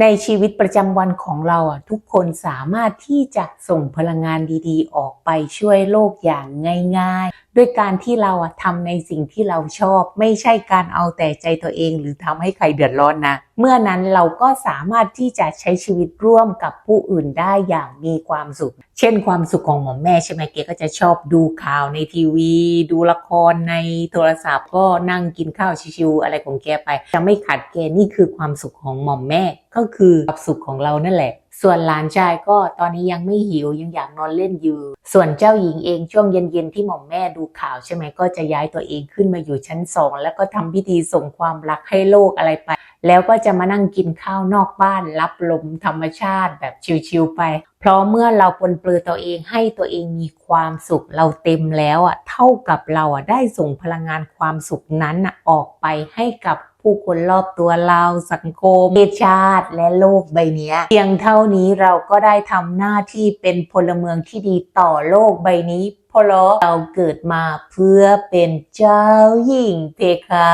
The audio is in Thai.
ในชีวิตประจำวันของเราอะทุกคนสามารถที่จะส่งพลังงานดีๆ ออกไปช่วยโลกอย่างง่าย ๆ ด้วยการที่เราอะทำในสิ่งที่เราชอบ ไม่ใช่การเอาแต่ใจตัวเอง หรือทำให้ใครเดือดร้อนนะ เมื่อนั้นเราก็สามารถที่จะใช้ชีวิตร่วมกับผู้อื่นได้อย่างมีความสุข เช่นความสุขของหมอแม่ใช่ไหมเก๋ก็จะชอบดูข่าวในทีวี ดูละครในโทรศัพท์ ก็นั่งกินข้าวชิวๆอะไรของแกไปจะไม่ขัดแกนี่คือความสุขของหมอมแม่ก็คือความสุขของเรานั่นแหละส่วนหลานชายก็ตอนนี้ยังไม่หิวยังอยากนอนเล่นอยู่ ส่วนเจ้าหญิงเองช่วงเย็นๆที่หม่อมแม่ดูข่าวใช่ไหมก็จะย้ายตัวเองขึ้นมาอยู่ชั้นสองแล้วก็ทำพิธีส่งความรักให้โลกอะไรไป แล้วก็จะมานั่งกินข้าวนอกบ้าน รับลมธรรมชาติแบบชิวๆไป เพราะเมื่อเราปลนเปลือตัวเองให้ตัวเองมีความสุขเราเต็มแล้วอะเท่ากับเราอะได้ส่งพลังงานความสุขนั้นอะออกไปให้กับผู้คนรอบตัวเราสังคมประเทศชาติและโลกใบนี้เพียงเท่านี้เราก็ได้ทำหน้าที่เป็นพลเมืองที่ดีต่อโลกใบนี้เพราะเราเกิดมาเพื่อเป็นเจ้าหญิงเพคะ